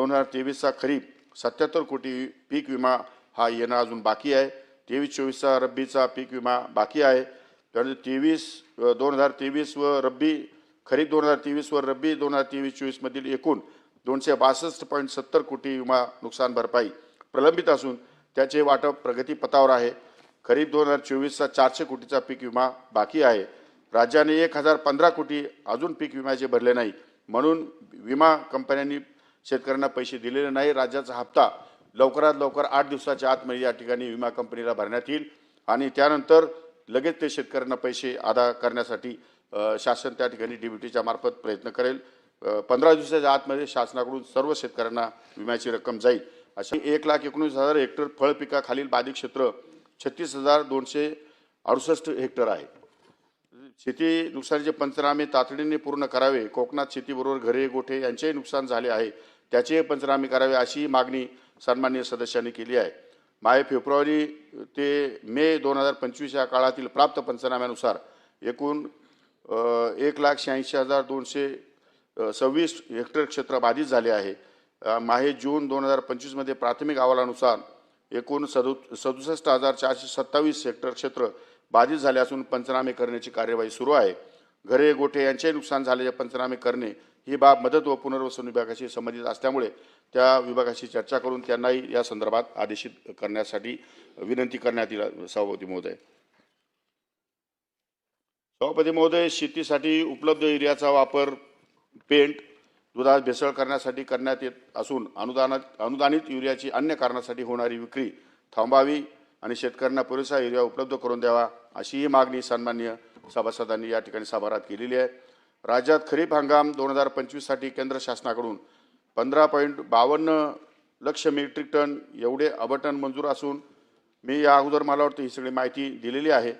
दोन हजार तेवीसचा खरीप सत्याहत्तर कोटी पीक विमा हा येणं अजून बाकी आहे. तेवीस चोवीसचा रब्बीचा पीक विमा बाकी आहे. त्यानंतर तेवीस दोन हजार तेवीस व रब्बी खरीप दोन हजार तेवीस व रब्बी दोन हजार तेवीस चोवीसमधील एकूण दोनशे बासष्ट पॉईंट सत्तर कोटी विमा नुकसान भरपाई प्रलंबित असून त्याचे वाटप प्रगतीपथावर आहे. खरीप दोन हजार चोवीसचा चारशे कोटीचा पीक विमा बाकी आहे. राज्याने एक हजार पंधरा कोटी अजून पीक विम्याचे भरले नाही. म्हणून विमा कंपन्यांनी शेतकऱ्यांना पैसे दिलेले नाही. राज्याचा हप्ता लवकरात लवकर आठ दिवसाच्या आतमध्ये या ठिकाणी विमा कंपनीला भरण्यात येईल. आणि त्यानंतर लगेच ते शेतकऱ्यांना पैसे अदा करण्यासाठी शासन त्या ठिकाणी डीबीटीच्या मार्फत प्रयत्न करेल. पंधरा दिवसाच्या आतमध्ये शासनाकडून सर्व शेतकऱ्यांना विम्याची रक्कम जाईल. अशी एक लाख एकोणीस हजार हेक्टर फळ पिकाखालील बाधित क्षेत्र छत्तीस हजार दोनशे अडुसष्ट हेक्टर आहे. शेती नुकसानीचे पंचनामे तातडीने पूर्ण करावे कोकणात शेतीबरोबर घरे गोठे यांचेही नुकसान झाले आहे त्याचेही पंचनामे करावे अशी मागणी सन्मान्य सदस्यांनी केली आहे. माहे फेब्रुवारी ते मे दोन हजार पंचवीस या काळातील प्राप्त पंचनाम्यानुसार एकूण एक लाख शहाऐंशी हजार दोनशे सव्वीस हेक्टर क्षेत्र बाधित झाले आहे. माहे जून दोन हजार पंचवीसमध्ये प्राथमिक अहवालानुसार एकूण सदु सदुसष्ट हजार चारशे सत्तावीस हेक्टर क्षेत्र बाधित झाले असून पंचनामे करण्याची कार्यवाही सुरू आहे. घरे गोठे यांचे नुकसान झालेले पंचनामे करणे ही बाब मदत व पुनर्वसन विभागाशी संबंधित असल्यामुळे त्या विभागाशी चर्चा करून त्यांनाही या संदर्भात आदेशित करण्यासाठी विनंती करण्यात येईल सभापती महोदय. सभापती महोदय शेतीसाठी उपलब्ध युरियाचा वापर पेंट दुधात भेसळ करण्यासाठी करण्यात येत असून अनुदानात अनुदानित युरियाची अन्य कारणासाठी होणारी विक्री थांबावी. आणि शेतकऱ्यांना पुरेसा युरिया उपलब्ध करून द्यावा अशीही मागणी सन्मान्य सभासदांनी या ठिकाणी सभारात केलेली आहे. राज्यात खरीप हंगाम दोन हजार पंचवीससाठी केंद्र शासनाकडून पंधरा पॉईंट बावन्न लक्ष मेट्रिक टन एवढे अबटन मंजूर असून मी या अगोदर मला वाटतं ही सगळी माहिती दिलेली आहे.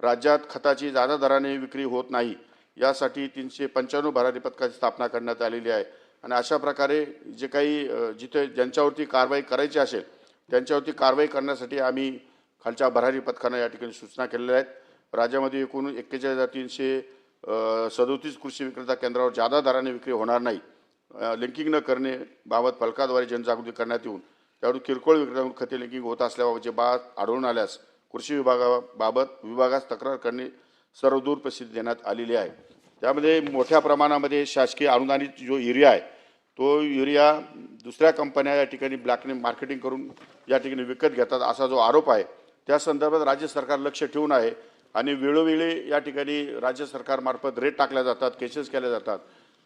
राज्यात खताची जादा दराने विक्री होत नाही. यासाठी तीनशे पंच्याण्णव भरारी पथकाची स्थापना करण्यात आलेली आहे. आणि अशा प्रकारे जे काही जिथे ज्यांच्यावरती कारवाई करायची असेल त्यांच्यावरती कारवाई करण्यासाठी आम्ही खालच्या भरारी पथकानं या ठिकाणी सूचना केलेल्या आहेत. राज्यामध्ये एकूण एक्केचाळीस हजार तीनशे सदोतीस कृषी विक्रेता केंद्रावर जादा दराने विक्री होणार नाही. लिंकिंग न करणे बाबत फलकाद्वारे जनजागृती करण्यात येऊन त्यावर किरकोळ विक्रेत्यांकडून खते लिंकिंग होत असल्याबाबतचे बाब आढळून आल्यास कृषी विभागाबाबत विभागास तक्रार करणे सर्वदूर प्रसिद्धी देण्यात आलेली आहे. त्यामध्ये मोठ्या प्रमाणामध्ये शासकीय अनुदानित जो एरिया आहे तो युरिया दुसऱ्या कंपन्या या ठिकाणी ब्लॅकने मार्केटिंग करून या ठिकाणी विकत घेतात असा जो आरोप आहे त्या संदर्भात राज्य सरकार लक्ष ठेवून आहे आणि वेळोवेळी या ठिकाणी राज्य सरकारमार्फत रेट टाकल्या जातात केसेस केल्या जातात.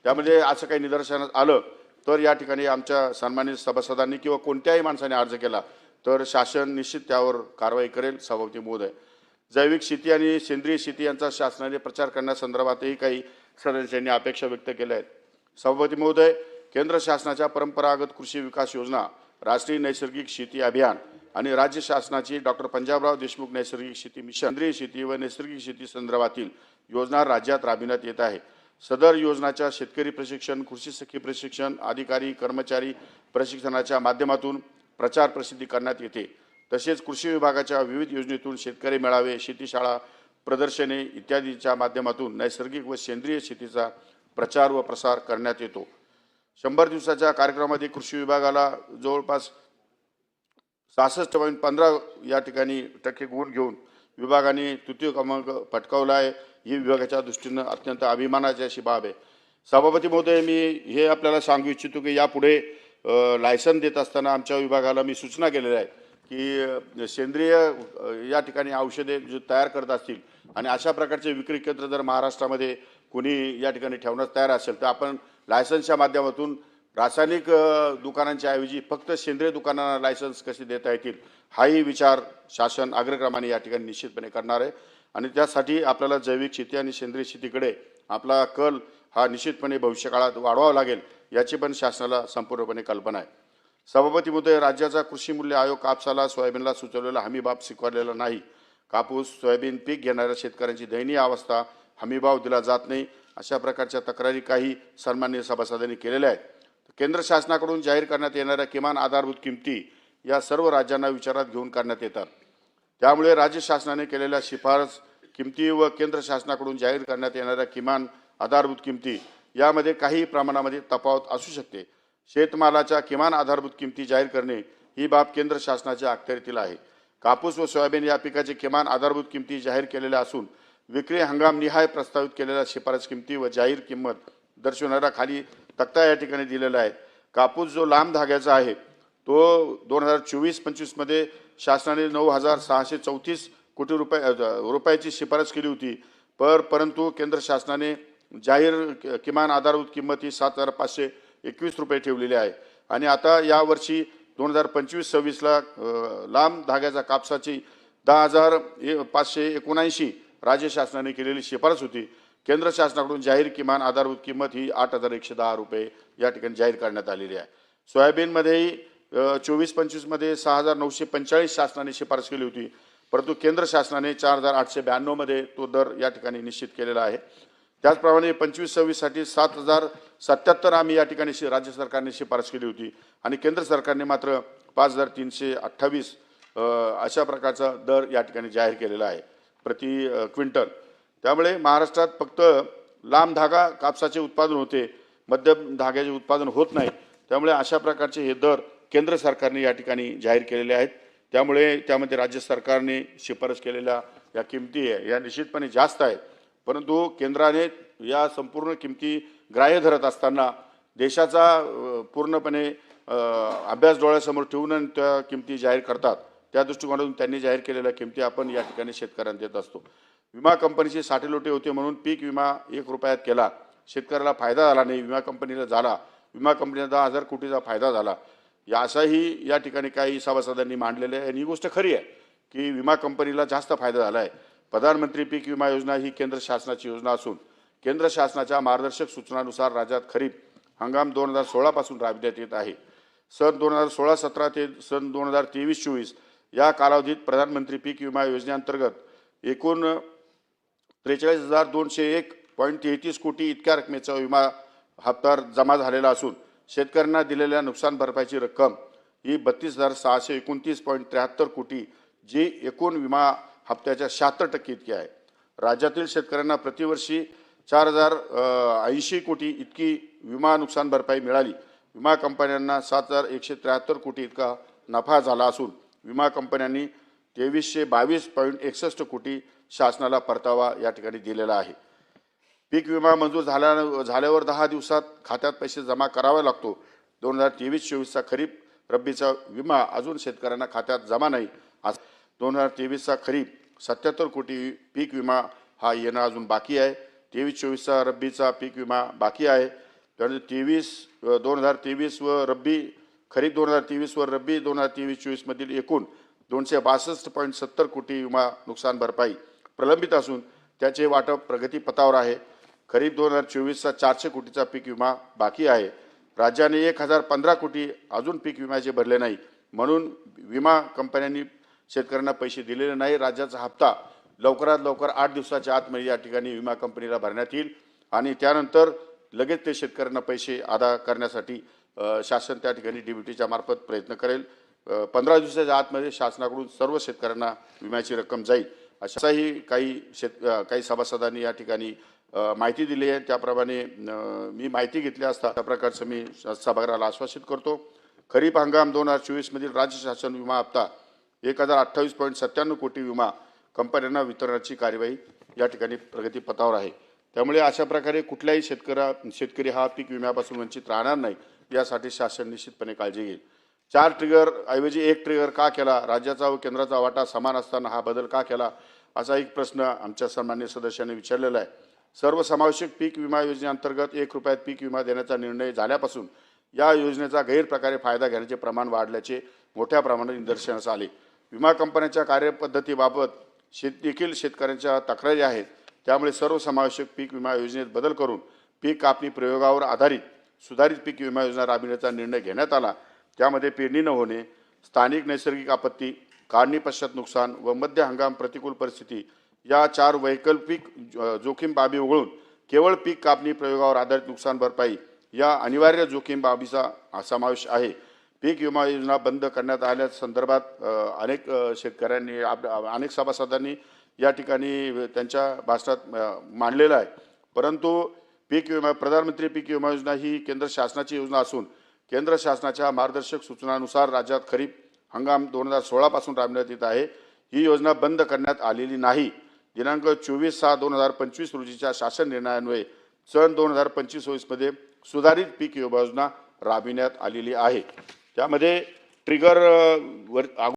त्यामध्ये असं काही निदर्शनात आलं तर या ठिकाणी आमच्या सन्मानित सभासदांनी किंवा कोणत्याही माणसाने अर्ज केला तर शासन निश्चित त्यावर कारवाई करेल सभापती महोदय. जैविक शेती आणि सेंद्रिय शेती यांचा शासनाने प्रचार करण्यासंदर्भातही काही सदस्यांनी अपेक्षा व्यक्त केल्या आहेत. सभापती महोदय केंद्र शासनाच्या परंपरागत कृषी विकास योजना राष्ट्रीय नैसर्गिक शेती अभियान आणि राज्य शासनाची डॉक्टर पंजाबराव देशमुख नैसर्गिक शेती मिशन सेंद्रिय शेती व नैसर्गिक शेती संदर्भातील योजना राज्यात राबविण्यात येत आहे. सदर योजनाच्या शेतकरी प्रशिक्षण कृषी सखी प्रशिक्षण अधिकारी कर्मचारी प्रशिक्षणाच्या माध्यमातून प्रचार प्रसिद्धी करण्यात येते. तसेच कृषी विभागाच्या विविध योजनेतून शेतकरी मेळावे शेतीशाळा प्रदर्शने इत्यादीच्या माध्यमातून नैसर्गिक व सेंद्रिय शेतीचा प्रचार व प्रसार करण्यात येतो. शंभर दिवसाच्या कार्यक्रमामध्ये कृषी विभागाला जवळपास सहासष्ट पॉईंट पंधरा या ठिकाणी टक्के गुण घेऊन विभागाने तृतीय क्रमांक पटकावला आहे. ही विभागाच्या दृष्टीनं अत्यंत अभिमानाची अशी बाब आहे. सभापती महोदय मी हे आपल्याला सांगू इच्छितो की यापुढे लायसन देत असताना आमच्या विभागाला मी सूचना केलेल्या आहे की सेंद्रिय या ठिकाणी औषधे जे तयार करत असतील आणि अशा प्रकारचे विक्री केंद्र जर महाराष्ट्रामध्ये कोणी या ठिकाणी ठेवण्यास तयार असेल तर आपण लायसन्सच्या माध्यमातून रासायनिक दुकानांच्या ऐवजी फक्त सेंद्रिय दुकानांना लायसन्स कसे देता येतील हाही विचार शासन अग्रक्रमाने या ठिकाणी निश्चितपणे करणार आहे. आणि त्यासाठी आपल्याला जैविक शेती आणि सेंद्रिय शेतीकडे आपला कल हा निश्चितपणे भविष्यकाळात वाढवावा लागेल याची पण शासनाला संपूर्णपणे कल्पना आहे. सभापती राज्याचा कृषी मूल्य आयोग कापसाला सोयाबीनला सुचवलेला हमीभाव स्वीकारलेला नाही. कापूस सोयाबीन पीक घेणाऱ्या शेतकऱ्यांची दयनीय अवस्था हमीभाव दिला जात नाही. अशा प्रकारच्या तक्रारी काही सन्मान्य सभासदांनी केलेल्या आहेत. केंद्र शासनाकडून जाहीर करण्यात येणाऱ्या किमान आधारभूत किमती या सर्व राज्यांना विचारात घेऊन करण्यात येतात. त्यामुळे राज्य शासनाने केलेल्या शिफारस किमती व केंद्र शासनाकडून जाहीर करण्यात येणाऱ्या किमान आधारभूत किमती यामध्ये काही प्रमाणामध्ये तफावत असू शकते. शेतमालाच्या किमान आधारभूत किमती जाहीर करणे ही बाब केंद्र शासनाच्या अखत्यारीतील आहे. कापूस व सोयाबीन या पिकाचे किमान आधारभूत किमती जाहीर केलेल्या असून विक्री हंगाम निहाय प्रस्तावित केलेल्या शिफारस किमती व जाहीर किंमत दर्शवणारा खाली तक्ता या ठिकाणी दिलेला आहे. कापूस जो लांब धाग्याचा आहे तो दोन हजार चोवीस पंचवीसमध्ये शासनाने नऊ हजार सहाशे चौतीस कोटी रुपये रुपयाची शिफारस केली होती. पर परंतु केंद्र शासनाने जाहीर किमान आधारभूत किंमत ही सात हजार पाचशे एकवीस रुपये ठेवलेली आहे. आणि आता यावर्षी दोन हजार पंचवीस सव्वीसला लांब धाग्याचा कापसाची दहा हजार ए- पाचशे एकोणऐंशी राज्य शासनाने केलेली शिफारस होती. केंद्र शासनाकडून जाहीर किमान आधारभूत किंमत ही आठ हजार एकशे दहा रुपये या ठिकाणी जाहीर करण्यात आलेली आहे. सोयाबीनमध्येही चोवीस पंचवीसमध्ये सहा हजार नऊशे पंचेचाळीस शासनाने शिफारस केली होती. परंतु केंद्र शासनाने चार हजार आठशे ब्याण्णवमध्ये तो दर या ठिकाणी निश्चित केलेला आहे. त्याचप्रमाणे पंचवीस सव्वीससाठी सात हजार सत्याहत्तर आम्ही या ठिकाणी शि- राज्य सरकारने शिफारस केली होती. आणि केंद्र सरकारने मात्र पाच हजार तीनशे अठ्ठावीस अशा प्रकारचा दर या ठिकाणी जाहीर केलेला आहे. प्रति क्विंटल. त्यामुळे महाराष्ट्रात फक्त लांब धागा कापसाचे उत्पादन होते मध्यम धाग्याचे उत्पादन होत नाही. त्यामुळे अशा प्रकारचे हे दर केंद्र सरकारने या ठिकाणी जाहीर केलेले आहेत. त्यामुळे त्यामध्ये राज्य सरकारने शिफारस केलेल्या या किमती आहे या निश्चितपणे जास्त आहेत. परंतु केंद्राने या संपूर्ण किमती ग्राह्य धरत असताना देशाचा पूर्णपणे अभ्यास डोळ्यासमोर ठेवून आणि त्या किमती जाहीर करतात. त्या दृष्टिकोनातून त्यांनी जाहीर केलेल्या किमती आपण या ठिकाणी शेतकऱ्यांना देत असतो. विमा कंपनीचे साठेलोटे होते म्हणून पीक विमा एक रुपयात केला. शेतकऱ्याला फायदा झाला नाही विमा कंपनीला झाला. विमा कंपनीला दहा हजार कोटीचा फायदा झाला. या असाही या ठिकाणी काही सभासदांनी मांडलेले आहे. आणि ही गोष्ट खरी आहे की विमा कंपनीला जास्त फायदा झाला आहे. प्रधानमंत्री पीक विमा योजना ही केंद्र शासनाची योजना असून केंद्र शासनाच्या मार्गदर्शक सूचनानुसार राज्यात खरीप हंगाम दोन हजार सोळापासून राबविण्यात येत आहे. सन दोन हजार सोळा सतरा ते सन दोन हजार तेवीस चोवीस या कालावधीत प्रधानमंत्री पीक विमा योजनेअंतर्गत एकूण त्रेचाळीस हजार दोनशे एक पॉईंट तेहतीस कोटी इतक्या रकमेचा विमा हप्ता जमा झालेला असून शेतकऱ्यांना दिलेल्या नुकसान भरपाईची रक्कम ही बत्तीस हजार सहाशे एकोणतीस पॉईंट त्र्याहत्तर कोटी जी एकूण विमा हप्त्याच्या शहात्तर टक्के इतकी आहे. राज्यातील शेतकऱ्यांना प्रतिवर्षी चार हजार ऐंशी कोटी इतकी विमा नुकसान भरपाई मिळाली. विमा कंपन्यांना सात हजार एकशे त्र्याहत्तर कोटी इतका नफा झाला असून विमा कंपन्यांनी तेवीसशे बावीस पॉईंट एकसष्ट कोटी शासनाला परतावा या ठिकाणी दिलेला आहे. पीक विमा मंजूर झाल्या झाल्यावर दहा दिवसात खात्यात पैसे जमा करावा लागतो. दोन हजार तेवीस चोवीसचा खरीप रब्बीचा विमा अजून शेतकऱ्यांना खात्यात जमा नाही. आज दोन हजार तेवीसचा खरीप सत्याहत्तर कोटी पीक विमा हा येणं अजून बाकी आहे. तेवीस चोवीसचा रब्बीचा पीक विमा बाकी आहे. त्यानंतर तेवीस दोन हजार तेवीस व रब्बी खरीप दोन हजार तेवीसवर रब्बी दोन हजार तेवीस चोवीसमधील एकूण दोनशे बासष्ट पॉईंट सत्तर कोटी विमा नुकसान भरपाई प्रलंबित असून त्याचे वाटप प्रगतीपथावर आहे. खरीप दोन हजार चोवीसचा चारशे कोटीचा पीक विमा बाकी आहे. राज्याने एक हजार पंधरा कोटी अजून पीक विम्याचे भरले नाही. म्हणून विमा कंपन्यांनी शेतकऱ्यांना पैसे दिलेले नाही. राज्याचा हप्ता लवकरात लवकर आठ दिवसाच्या आतमध्ये या ठिकाणी विमा कंपनीला भरण्यात येईल आणि त्यानंतर लगेच ते शेतकऱ्यांना पैसे अदा करण्यासाठी शासन त्या ठिकाणी डी बी टीच्या मार्फत प्रयत्न करेल. पंधरा दिवसाच्या आतमध्ये शासनाकडून सर्व शेतकऱ्यांना विम्याची रक्कम जाईल. अशाही काही शेत काही सभासदांनी या ठिकाणी माहिती दिली आहे. त्याप्रमाणे मी माहिती घेतली असता त्या प्रकारचं मी सभागृहाला आश्वासित करतो. खरीप हंगाम दोन हजार चोवीसमधील राज्य शासन विमा हप्ता एक हजार अठ्ठावीस पॉईंट सत्त्याण्णव कोटी विमा कंपन्यांना वितरणाची कार्यवाही या ठिकाणी प्रगतीपथावर आहे. त्यामुळे अशा प्रकारे कुठल्याही शेतकऱ्या शेतकरी हा पीक विम्यापासून वंचित राहणार नाही. यासाठी शासन निश्चितपणे काळजी घेईल. चार ट्रिगर ऐवजी एक ट्रिगर का केला? राज्याचा व केंद्राचा वाटा समान असताना हा बदल का केला? असा एक प्रश्न आमच्या सन्मान्य सदस्यांनी विचारलेला आहे. सर्वसमावेशक पीक विमा योजनेअंतर्गत एक रुपयात पीक विमा देण्याचा निर्णय झाल्यापासून या योजनेचा गैरप्रकारे फायदा घेण्याचे प्रमाण वाढल्याचे मोठ्या प्रमाणात निदर्शनास आले. विमा कंपन्यांच्या कार्यपद्धतीबाबत शेत देखील शेतकऱ्यांच्या तक्रारी आहेत. त्यामुळे सर्वसमावेशक पीक विमा योजनेत बदल करून पीक कापणी प्रयोगावर आधारित सुधारित पीक विमा योजना राबविण्याचा निर्णय घेण्यात आला. त्यामध्ये पेरणी न होणे स्थानिक नैसर्गिक आपत्ती काढणी पश्चात नुकसान व मध्य हंगाम प्रतिकूल परिस्थिती या चार वैकल्पिक जोखीम बाबी वगळून केवळ पीक कापणी प्रयोगावर आधारित नुकसान भरपाई या अनिवार्य जोखीम बाबीचा समावेश आहे. पीक विमा योजना बंद करण्यात आल्या संदर्भात अनेक शेतकऱ्यांनी आप- अनेक सभासदांनी या ठिकाणी त्यांच्या भाषणात मांडलेलं आहे. परंतु पीक विमा प्रधानमंत्री पीक विमा योजना ही केंद्र शासनाची योजना असून केंद्र शासनाच्या मार्गदर्शक सूचनानुसार राज्यात खरीप हंगाम दोन हजार सोळापासून राबविण्यात येत आहे. ही योजना बंद करण्यात आलेली नाही. दिनांक चोवीस सहा दोन हजार पंचवीस रोजीच्या शासन निर्णयान्वये सन दोन हजार पंचवीस सोवीसमध्ये सुधारित पीक विमा योजना राबविण्यात आलेली आहे. त्यामध्ये ट्रिगर वर